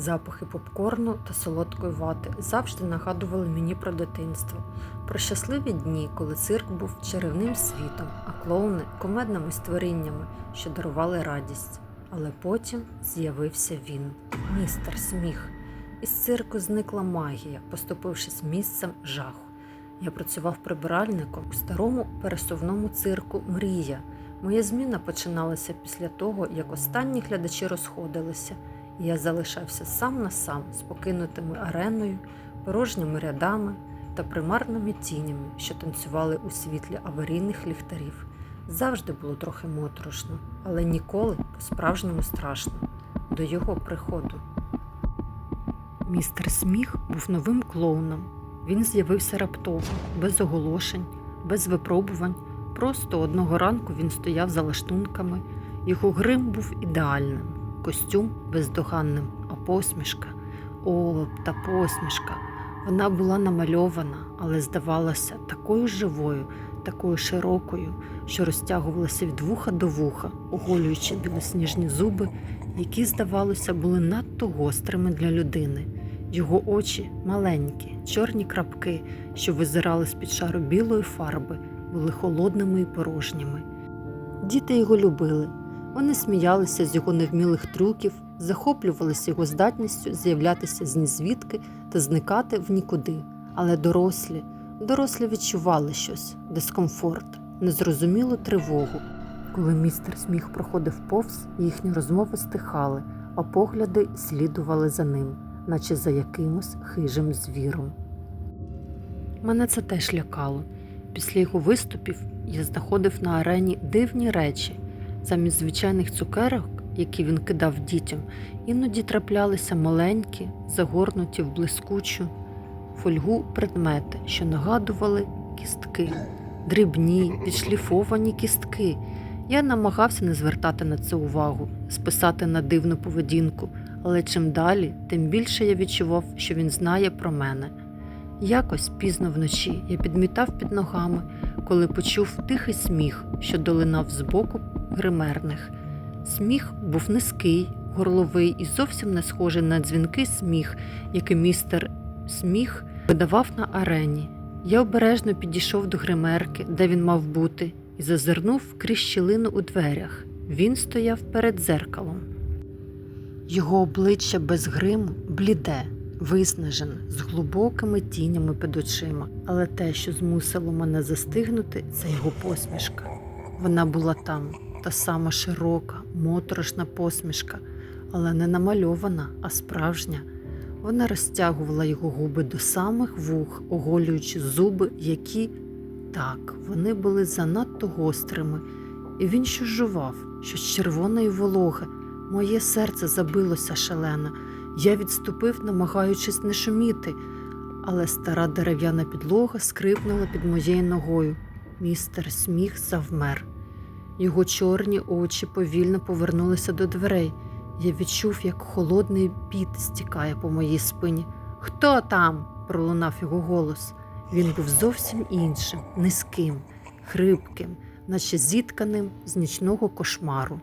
Запахи попкорну та солодкої вати завжди нагадували мені про дитинство, про щасливі дні, коли цирк був чарівним світом, а клоуни комедними створіннями, що дарували радість. Але потім з'явився він, містер Сміх. Із цирку зникла магія, поступившись місцем жаху. Я працював прибиральником у старому пересувному цирку Мрія. Моя зміна починалася після того, як останні глядачі розходилися, я залишався сам на сам з покинутими ареною, порожніми рядами та примарними тінями, що танцювали у світлі аварійних ліхтарів. Завжди було трохи моторошно, але ніколи по-справжньому страшно до його приходу. Містер Сміх був новим клоуном. Він з'явився раптово, без оголошень, без випробувань. Просто одного ранку він стояв за лаштунками. Його грим був ідеальним, костюм бездоганним, а посмішка. О, та посмішка. Вона була намальована, але здавалася такою живою, такою широкою, що розтягувалася від вуха до вуха, оголюючи білосніжні зуби, які, здавалося, були надто гострими для людини. Його очі маленькі, чорні крапки, що визирали з-під шару білої фарби, були холодними і порожніми. Діти його любили. Вони сміялися з його невмілих трюків, захоплювалися його здатністю з'являтися з нізвідки та зникати в нікуди. Але дорослі, дорослі відчували щось, дискомфорт, незрозумілу тривогу. Коли містер сміх проходив повз, їхні розмови стихали, а погляди слідували за ним, наче за якимось хижим звіром. Мене це теж лякало. Після його виступів я знаходив на арені дивні речі. Замість звичайних цукерок, які він кидав дітям, іноді траплялися маленькі, загорнуті в блискучу фольгу предмети, що нагадували кістки, дрібні, відшліфовані кістки. Я намагався не звертати на це увагу, списати на дивну поведінку, але чим далі, тим більше я відчував, що він знає про мене. Якось пізно вночі я підмітав під ногами, коли почув тихий сміх, що долинав з боку гримерних. Сміх був низький, горловий і зовсім не схожий на дзвінкий сміх, який містер сміх видавав на арені. Я обережно підійшов до гримерки, де він мав бути, і зазирнув крізь щілину у дверях. Він стояв перед дзеркалом. Його обличчя без гриму бліде, виснажене, з глибокими тінями під очима, але те, що змусило мене застигнути, це його посмішка. Вона була там, та сама широка, моторошна посмішка, але не намальована, а справжня. Вона розтягувала його губи до самих вух, оголюючи зуби, які так, вони були занадто гострими, і він щось жував, щось червоне і вологе. Моє серце забилося шалено. Я відступив, намагаючись не шуміти, але стара дерев'яна підлога скрипнула під моєю ногою. Містер сміх завмер. Його чорні очі повільно повернулися до дверей. Я відчув, як холодний піт стікає по моїй спині. Хто там? пролунав його голос. Він був зовсім іншим, низьким, хрипким, наче зітканим з нічного кошмару.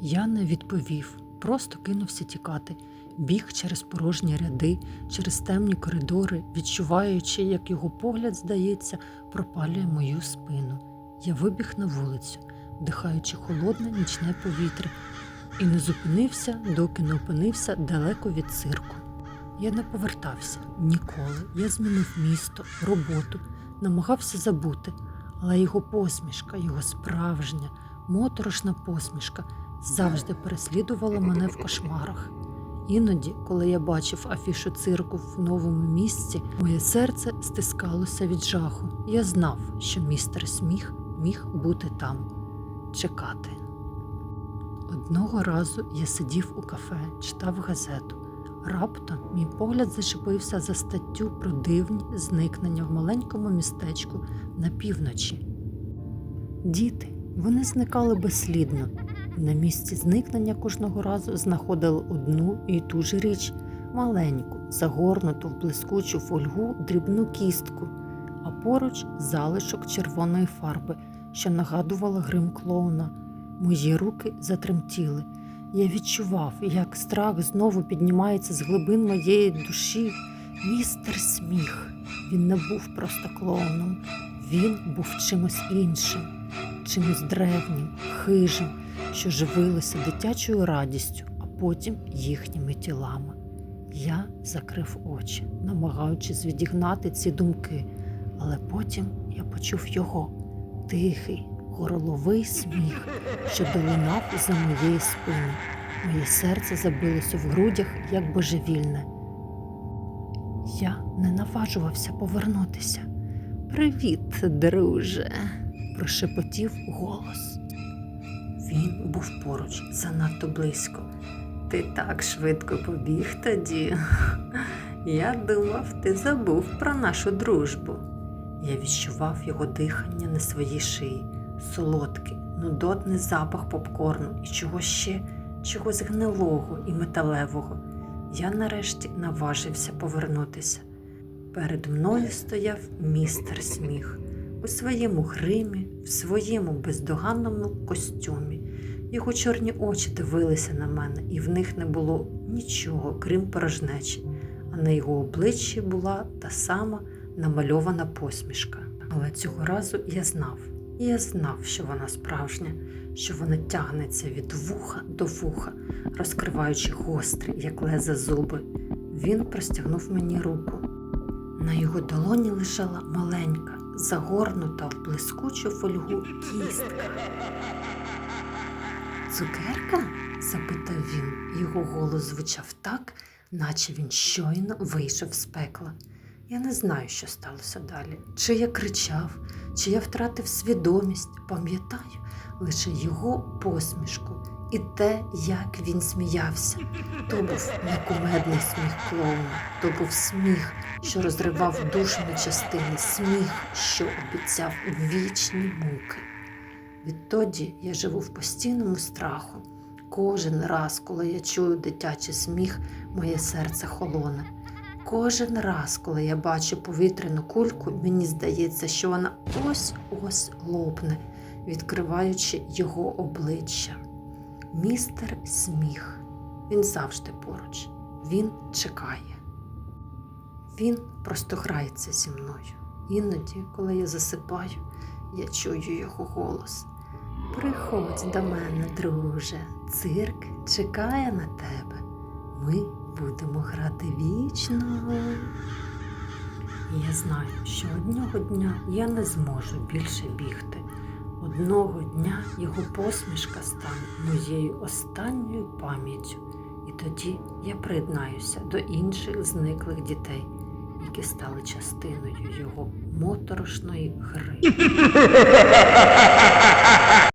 Я не відповів, просто кинувся тікати, біг через порожні ряди, через темні коридори, відчуваючи, як його погляд, здається, пропалює мою спину. Я вибіг на вулицю, вдихаючи холодне нічне повітря, і не зупинився, доки не опинився далеко від цирку. Я не повертався ніколи. Я змінив місто, роботу, намагався забути, але його посмішка, його справжня, моторошна посмішка завжди переслідувала мене в кошмарах. Іноді, коли я бачив афішу цирку в новому місці, моє серце стискалося від жаху. Я знав, що містер Сміх міг бути там, чекати. Одного разу я сидів у кафе, читав газету. Раптом мій погляд зачепився за статтю про дивні зникнення в маленькому містечку на півночі. Діти, вони зникали безслідно. На місці зникнення кожного разу знаходили одну і ту ж річ маленьку, загорнуту в блискучу фольгу дрібну кістку, а поруч залишок червоної фарби, що нагадувала грим клоуна. Мої руки затремтіли. Я відчував, як страх знову піднімається з глибин моєї душі. Містер сміх. Він не був просто клоуном, він був чимось іншим, чимось древнім, хижим, що живилося дитячою радістю, а потім їхніми тілами. Я закрив очі, намагаючись відігнати ці думки, але потім я почув його тихий, горловий сміх, що долинав за моєї спини. Моє серце забилося в грудях, як божевільне. Я не наважувався повернутися. Привіт, друже, прошепотів голос. Він був поруч, занадто близько. Ти так швидко побіг тоді. Я думав, ти забув про нашу дружбу. Я відчував його дихання на своїй шиї, солодкий, нудотний запах попкорну і чого ще, чогось гнилого і металевого. Я нарешті наважився повернутися. Перед мною стояв містер сміх у своєму гримі, в своєму бездоганному костюмі. Його чорні очі дивилися на мене, і в них не було нічого, крім порожнечі, а на його обличчі була та сама намальована посмішка. Але цього разу я знав, я знав, що вона справжня, що вона тягнеться від вуха до вуха, розкриваючи гострі, як леза зуби. Він простягнув мені руку. На його долоні лежала маленька, загорнута в блискучу фольгу кістка. Цукерка? запитав він. Його голос звучав так, наче він щойно вийшов з пекла. Я не знаю, що сталося далі. Чи я кричав, чи я втратив свідомість, пам'ятаю лише його посмішку і те, як він сміявся. То був не кумедний сміх клоуна, то був сміх, що розривав душу на частини, сміх, що обіцяв вічні муки. Відтоді я живу в постійному страху. Кожен раз, коли я чую дитячий сміх, моє серце холоне. Кожен раз, коли я бачу повітряну кульку, мені здається, що вона ось-ось лопне, відкриваючи його обличчя. Містер сміх. Він завжди поруч. Він чекає. Він просто грається зі мною. Іноді, коли я засипаю, я чую його голос. Приходь до мене, друже, цирк чекає на тебе. Ми будемо грати вічно. Я знаю, що одного дня я не зможу більше бігти. Одного дня його посмішка стане моєю останньою пам'яттю, і тоді я приєднаюся до інших зниклих дітей, які стали частиною його моторошної гри.